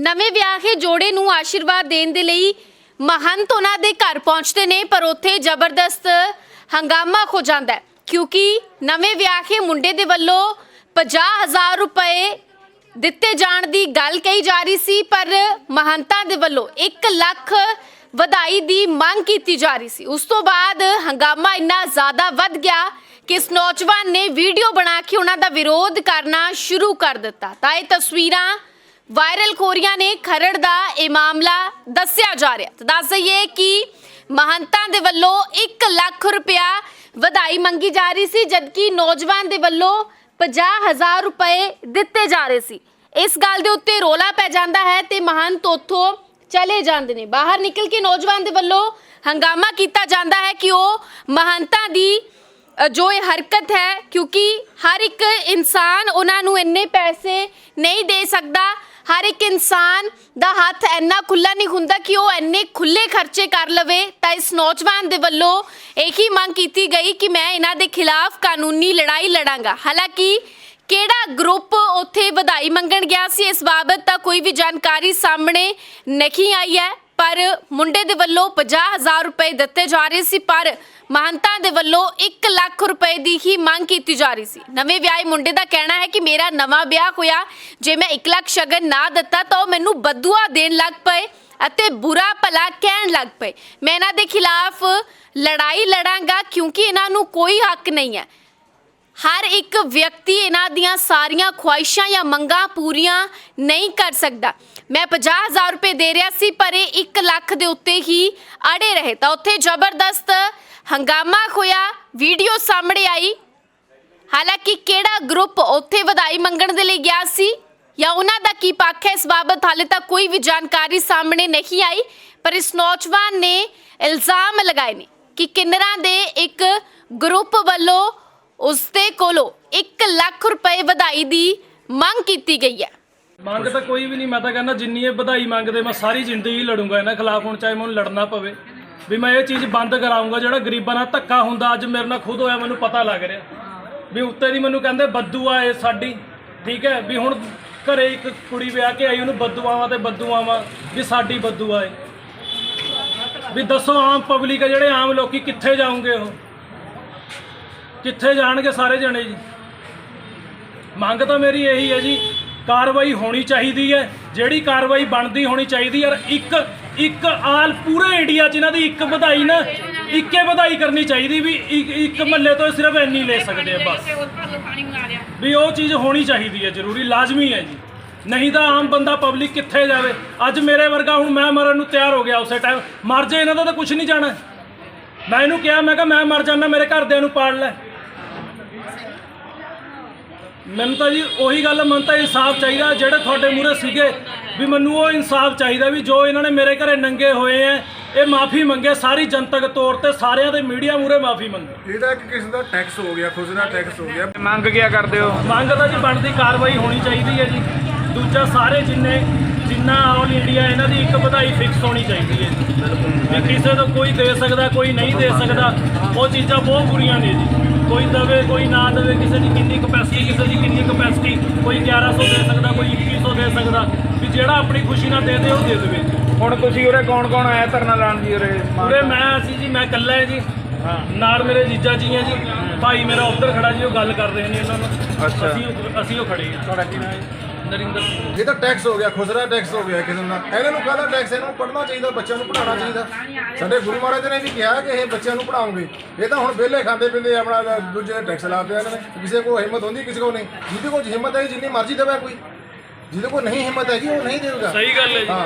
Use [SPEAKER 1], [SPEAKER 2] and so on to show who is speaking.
[SPEAKER 1] ਨਵੇਂ ਵਿਆਹੇ ਜੋੜੇ ਨੂੰ ਆਸ਼ੀਰਵਾਦ ਦੇਣ ਦੇ ਲਈ ਮਹੰਤ ਉਹਨਾਂ ਦੇ ਘਰ ਪਹੁੰਚਦੇ ਨੇ, ਪਰ ਉੱਥੇ ਜ਼ਬਰਦਸਤ ਹੰਗਾਮਾ ਹੋ ਜਾਂਦਾ ਹੈ। ਕਿਉਂਕਿ ਨਵੇਂ ਵਿਆਹੇ ਮੁੰਡੇ ਦੇ ਵੱਲੋਂ 50000 ਰੁਪਏ ਦਿੱਤੇ ਜਾਣ ਦੀ ਗੱਲ ਕਹੀ ਜਾ ਰਹੀ ਸੀ, ਪਰ ਮਹੰਤਾਂ ਦੇ ਵੱਲੋਂ 1 ਲੱਖ ਵਧਾਈ ਦੀ ਮੰਗ ਕੀਤੀ ਜਾ ਰਹੀ ਸੀ। ਉਸ ਤੋਂ ਬਾਅਦ ਹੰਗਾਮਾ ਇੰਨਾ ਜ਼ਿਆਦਾ ਵੱਧ ਗਿਆ ਕਿ ਇਸ ਨੌਜਵਾਨ ਨੇ ਵੀਡੀਓ ਬਣਾ ਕੇ ਉਹਨਾਂ ਦਾ ਵਿਰੋਧ ਕਰਨਾ ਸ਼ੁਰੂ ਕਰ ਦਿੱਤਾ। ਤਾਂ ਇਹ ਤਸਵੀਰਾਂ ਵਾਇਰਲ ਖੋਰੀਆਂ ਨੇ ਖਰੜ ਦਾ ਇਹ ਮਾਮਲਾ ਦੱਸਿਆ ਜਾ ਰਿਹਾ ਤਾਂ ਦੱਸ ਦਈਏ ਕਿ ਮਹੰਤਾਂ ਦੇ ਵੱਲੋਂ 1 ਲੱਖ ਰੁਪਇਆ ਵਧਾਈ ਮੰਗੀ ਜਾ ਰਹੀ ਸੀ, ਜਦਕਿ ਨੌਜਵਾਨ ਦੇ ਵੱਲੋਂ 50000 ਰੁਪਏ ਦਿੱਤੇ ਜਾ ਰਹੇ ਸੀ। ਇਸ ਗੱਲ ਦੇ ਉੱਤੇ ਰੋਲਾ ਪੈ ਜਾਂਦਾ ਹੈ ਤੇ ਮਹੰਤ ਉੱਥੋਂ ਚਲੇ ਜਾਂਦੇ ਨੇ। ਬਾਹਰ ਨਿਕਲ ਕੇ ਨੌਜਵਾਨ ਦੇ ਵੱਲੋਂ ਹੰਗਾਮਾ ਕੀਤਾ ਜਾਂਦਾ ਹੈ ਕਿ ਉਹ ਮਹੰਤਾਂ ਦੀ ਜੋ ਇਹ ਹਰਕਤ ਹੈ, ਕਿਉਂਕਿ ਹਰ ਇੱਕ ਇਨਸਾਨ ਉਹਨਾਂ ਨੂੰ ਇੰਨੇ ਪੈਸੇ ਨਹੀਂ ਦੇ ਸਕਦਾ ਹਰ ਇੱਕ ਇਨਸਾਨ ਦਾ ਹੱਥ ਇੰਨਾ ਖੁੱਲਾ ਨਹੀਂ ਹੁੰਦਾ ਕਿ ਉਹ ਇੰਨੇ ਖੁੱਲੇ ਖਰਚੇ ਕਰ ਲਵੇ, ਤਾਂ ਇਸ ਨੌਜਵਾਨ ਦੇ ਵੱਲੋਂ ਇਹੀ ਮੰਗ ਕੀਤੀ ਗਈ ਕਿ ਮੈਂ ਇਹਨਾਂ ਦੇ ਖਿਲਾਫ ਕਾਨੂੰਨੀ ਲੜਾਈ ਲੜਾਂਗਾ। ਹਾਲਾਂਕਿ ਕਿਹੜਾ ਗਰੁੱਪ ਉੱਥੇ ਵਧਾਈ ਮੰਗਣ ਗਿਆ ਸੀ, ਇਸ ਬਾਬਤ ਤਾਂ ਕੋਈ ਵੀ ਜਾਣਕਾਰੀ ਸਾਹਮਣੇ ਨਹੀਂ ਆਈ ਹੈ। ਪਰ ਮੁੰਡੇ ਦੇ ਵੱਲੋਂ 50000 ਰੁਪਏ ਦਿੱਤੇ ਜਾ ਰਹੇ ਸੀ, ਪਰ ਮਹੰਤਾਂ ਦੇ ਵੱਲੋਂ 1 ਲੱਖ ਰੁਪਏ ਦੀ ਹੀ ਮੰਗ ਕੀਤੀ ਜਾ ਰਹੀ ਸੀ। ਨਵੇਂ ਵਿਆਹੇ ਮੁੰਡੇ ਦਾ ਕਹਿਣਾ ਹੈ ਕਿ ਮੇਰਾ ਨਵਾਂ ਵਿਆਹ ਹੋਇਆ, ਜੇ ਮੈਂ 1 ਲੱਖ ਸ਼ਗਨ ਨਾ ਦਿੱਤਾ ਤਾਂ ਉਹ ਮੈਨੂੰ ਬਦੂਆ ਦੇਣ ਲੱਗ ਪਏ ਅਤੇ ਬੁਰਾ ਭਲਾ ਕਹਿਣ ਲੱਗ ਪਏ। ਮੈਂ ਇਹਨਾਂ ਦੇ ਖਿਲਾਫ ਲੜਾਈ ਲੜਾਂਗਾ ਕਿਉਂਕਿ ਇਹਨਾਂ ਨੂੰ ਕੋਈ ਹੱਕ ਨਹੀਂ ਹੈ। ਹਰ ਇੱਕ ਵਿਅਕਤੀ ਇਹਨਾਂ ਦੀਆਂ ਸਾਰੀਆਂ ਖੁਆਇਸ਼ਾਂ ਜਾਂ ਮੰਗਾਂ ਪੂਰੀਆਂ ਨਹੀਂ ਕਰ ਸਕਦਾ। ਮੈਂ 50000 ਰੁਪਏ ਦੇ ਰਿਹਾ ਸੀ, ਪਰ ਇਹ 1 ਲੱਖ ਦੇ ਉੱਤੇ ਹੀ ਅੜੇ ਰਹੇ। ਤਾਂ ਉੱਥੇ ਜ਼ਬਰਦਸਤ ਹੰਗਾਮਾ ਹੋਇਆ, ਵੀਡੀਓ ਸਾਹਮਣੇ ਆਈ। ਹਾਲਾਂਕਿ ਕਿਹੜਾ ਗਰੁੱਪ ਉੱਥੇ ਵਧਾਈ ਮੰਗਣ ਦੇ ਲਈ ਗਿਆ ਸੀ ਜਾਂ ਉਹਨਾਂ ਦਾ ਕੀ ਪੱਖ ਹੈ, ਇਸ ਬਾਬਤ ਹਾਲੇ ਤੱਕ ਕੋਈ ਵੀ ਜਾਣਕਾਰੀ ਸਾਹਮਣੇ ਨਹੀਂ ਆਈ, ਪਰ ਇਸ ਨੌਜਵਾਨ ਨੇ ਇਲਜ਼ਾਮ ਲਗਾਏ ਨੇ ਕਿ ਕਿੰਨਰਾਂ ਦੇ ਇੱਕ ਗਰੁੱਪ ਵੱਲੋਂ ਉਸ ਦੇ ਕੋਲੋਂ 1 ਲੱਖ ਰੁਪਏ ਵਧਾਈ ਦੀ ਮੰਗ ਕੀਤੀ ਗਈ ਹੈ।
[SPEAKER 2] ਮੰਗ ਤਾਂ ਕੋਈ ਵੀ ਨਹੀਂ, ਮੈਂ ਤਾਂ ਕਹਿੰਦਾ ਜਿੰਨੀ ਇਹ ਵਧਾਈ ਮੰਗਦੇ, ਮੈਂ ਸਾਰੀ ਜ਼ਿੰਦਗੀ ਲੜੂੰਗਾ ਇਹਨਾਂ ਖਿਲਾਫ, ਹੁਣ ਚਾਹੇ ਮੈਨੂੰ ਲੜਨਾ ਪਵੇ। ਵੀ ਮੈਂ ਇਹ ਚੀਜ਼ ਬੰਦ ਕਰਾਉਂਗਾ ਜਿਹੜਾ ਗਰੀਬਾਂ ਨਾਲ ਧੱਕਾ ਹੁੰਦਾ, ਅੱਜ ਮੇਰੇ ਨਾਲ ਖੁਦ ਹੋਇਆ, ਮੈਨੂੰ ਪਤਾ ਲੱਗ ਰਿਹਾ। ਵੀ ਉੱਤੇ ਦੀ ਮੈਨੂੰ ਕਹਿੰਦੇ ਬੱਦੂਆ ਇਹ ਸਾਡੀ। ਠੀਕ ਹੈ? ਵੀ ਹੁਣ ਘਰੇ ਇੱਕ ਕੁੜੀ ਵਿਆਹ ਕੇ ਆਈ, ਉਹਨੂੰ ਬੱਦੂਆਵਾਂ ਤੇ ਬੱਦੂਆਵਾਂ ਵੀ ਸਾਡੀ ਬੱਦੂਆ ਏ ਵੀ ਦੱਸੋ ਆਮ ਪਬਲਿਕ ਹੈ ਜਿਹੜੇ ਆਮ ਲੋਕੀ ਕਿੱਥੇ ਜਾਉਂਗੇ ਉਹ? ਕਿੱਥੇ ਜਾਣਗੇ ਸਾਰੇ ਜਣੇ ਜੀ। ਮੰਗ ਤਾਂ ਮੇਰੀ ਇਹੀ ਹੈ ਜੀ ਕਾਰਵਾਈ ਹੋਣੀ ਚਾਹੀਦੀ ਹੈ। ਜਿਹੜੀ ਕਾਰਵਾਈ ਬਣਦੀ ਹੋਣੀ ਚਾਹੀਦੀ ਯਾਰ ਇੱਕ ਇੱਕ ਆਲ ਪੂਰੇ ਇੰਡੀਆ 'ਚ ਇਹਨਾਂ ਦੀ ਇੱਕ ਵਧਾਈ ਨਾ ਇੱਕੇ ਵਧਾਈ ਕਰਨੀ ਚਾਹੀਦੀ ਵੀ ਇੱਕ- ਇੱਕ ਮਹੱਲੇ ਤੋਂ ਸਿਰਫ ਇੰਨੀ ਲੈ ਸਕਦੇ ਆ ਬਸ। ਵੀ ਉਹ ਚੀਜ਼ ਹੋਣੀ ਚਾਹੀਦੀ ਹੈ ਜ਼ਰੂਰੀ ਲਾਜ਼ਮੀ ਹੈ ਜੀ। ਨਹੀਂ ਤਾਂ ਆਮ ਬੰਦਾ ਪਬਲਿਕ ਕਿੱਥੇ ਜਾਵੇ? ਅੱਜ ਮੇਰੇ ਵਰਗਾ ਹੁਣ ਮੈਂ ਮਰਨ ਨੂੰ ਤਿਆਰ ਹੋ ਗਿਆ ਉਸੇ ਟਾਈਮ ਮਰ ਜੇ ਇਹਨਾਂ ਦਾ ਤਾਂ ਕੁਝ ਨਹੀਂ ਜਾਣਾ। ਮੈਂ ਇਹਨੂੰ ਕਿਹਾ ਮੈਂ ਕਿਹਾ ਮੈਂ ਮਰ ਜਾਣਾ ਮੇਰੇ ਘਰਦਿਆਂ ਨੂੰ ਪਾੜ ਲੈ। ਮੈਨੂੰ ਤਾਂ ਜੀ ਉਹੀ ਗੱਲ ਮਨ ਤਾਂ ਇਨਸਾਫ ਚਾਹੀਦਾ ਜਿਹੜੇ ਤੁਹਾਡੇ ਮੂਹਰੇ ਸੀਗੇ ਵੀ ਮੈਨੂੰ ਉਹ ਇਨਸਾਫ ਚਾਹੀਦਾ ਵੀ ਜੋ ਇਹਨਾਂ ਨੇ ਮੇਰੇ ਘਰੇ ਨੰਗੇ ਹੋਏ ਐ ਇਹ ਮਾਫੀ ਮੰਗੇ ਸਾਰੀ ਜਨਤਕ ਤੌਰ ਤੇ ਸਾਰਿਆਂ ਦੇ ਮੀਡੀਆ ਮੂਹਰੇ ਮਾਫੀ ਮੰਗੇ।
[SPEAKER 3] ਇਹਦਾ ਇੱਕ ਕਿਸਮ ਦਾ ਟੈਕਸ ਹੋ ਗਿਆ ਖੁਦ ਦਾ ਟੈਕਸ ਹੋ ਗਿਆ।
[SPEAKER 4] ਮੰਗ ਕਿਆ ਕਰਦੇ ਹੋ?
[SPEAKER 2] ਮੰਗ ਤਾਂ ਜੀ ਬਣਦੀ ਕਾਰਵਾਈ ਹੋਣੀ ਚਾਹੀਦੀ ਹੈ ਜੀ। ਦੂਜਾ ਸਾਰੇ ਜਿੰਨੇ ਜਿੰਨਾ ਆਲ ਇੰਡੀਆ ਇਹਨਾਂ ਦੀ ਇੱਕ ਵਧਾਈ ਫਿਕਸ ਹੋਣੀ ਚਾਹੀਦੀ ਹੈ ਜੀ। ਵੀ ਕਿਸੇ ਤੋਂ ਕੋਈ ਦੇ ਸਕਦਾ ਕੋਈ ਨਹੀਂ ਦੇ ਸਕਦਾ ਉਹ ਚੀਜ਼ਾਂ ਬਹੁਤ ਬੁਰੀਆਂ ਨੇ ਜੀ। ਕੋਈ ਦਵੇ ਕੋਈ ਨਾ ਦੇਵੇ ਕਿਸੇ ਦੀ ਕਿੰਨੀ ਕਪੈਸਿਟੀ ਕਿਸੇ ਦੀ ਕਿੰਨੀ ਕਪੈਸਿਟੀ ਕੋਈ 1100 ਦੇ ਸਕਦਾ ਕੋਈ 2100 ਦੇ ਸਕਦਾ ਵੀ ਜਿਹੜਾ ਆਪਣੀ ਖੁਸ਼ੀ ਨਾਲ ਦੇ ਦੇ ਉਹ ਦੇ ਦੇਵੇ।
[SPEAKER 4] ਹੁਣ ਤੁਸੀਂ ਉਰੇ ਕੌਣ ਕੌਣ ਆਇਆ ਧਰਨਾ ਲਾਉਣ ਜੀ ਉਰੇ
[SPEAKER 2] ਪੂਰੇ ਮੈਂ ਅਸੀਂ ਜੀ ਮੈਂ ਇਕੱਲਾ ਹੈ ਜੀ। ਨਾਲ ਮੇਰੇ ਜੀਜਾ ਜੀ ਹੈ ਜੀ। ਭਾਈ ਮੇਰਾ ਉੱਧਰ ਖੜਾ ਜੀ ਉਹ ਗੱਲ ਕਰ ਰਹੇ ਨੇ ਇਹਨਾਂ ਨਾਲ
[SPEAKER 4] ਅੱਛਾ।
[SPEAKER 2] ਅਸੀਂ ਉਹ- ਅਸੀਂ ਉਹ ਖੜੇ ਹਾਂ। ਤੁਹਾਡਾ ਕੀ ਨਾਮ ਹੈ? ਨਰਿੰਦਰ ਸਿੰਘ।
[SPEAKER 3] ਇਹ ਤਾਂ ਟੈਕਸ ਹੋ ਗਿਆ ਖੁਸਰਾ ਟੈਕਸ ਹੋ ਗਿਆ ਕਿਸਮ ਦਾ ਇਹਨਾਂ ਨੂੰ ਕਾਹਦਾ ਟੈਕਸ ਇਹਨੂੰ ਪੜ੍ਹਨਾ ਚਾਹੀਦਾ ਬੱਚਿਆਂ ਨੂੰ ਪੜ੍ਹਾਉਣਾ ਚਾਹੀਦਾ। ਸਾਡੇ ਗੁਰੂ ਮਹਾਰਾਜ ਨੇ ਵੀ ਕਿਹਾ ਕਿ ਇਹ ਬੱਚਿਆਂ ਨੂੰ ਪੜ੍ਹਾਉਂਗੇ ਇਹ ਤਾਂ ਹੁਣ ਵਿਹਲੇ ਖਾਂਦੇ ਪਿੰਦੇ ਆਪਣਾ ਦੂਜੇ ਦੇ ਟੈਕਸ ਲਾਉਂਦੇ ਇਹਨਾਂ ਨੇ। ਕਿਸੇ ਕੋਲ ਹਿੰਮਤ ਹੁੰਦੀ ਕਿਸੇ ਕੋਲ ਨਹੀਂ। ਜਿਹਦੇ ਕੋਲ ਹਿੰਮਤ ਹੈ ਜਿੰਨੀ ਮਰਜ਼ੀ ਦੇਵੇ ਕੋਈ। ਜਿਹਦੇ ਕੋਲ ਨਹੀਂ ਹਿੰਮਤ ਹੈਗੀ ਉਹ ਨਹੀਂ ਦੇਊਗਾ।
[SPEAKER 2] ਸਹੀ ਗੱਲ ਹੈ ਜੀ।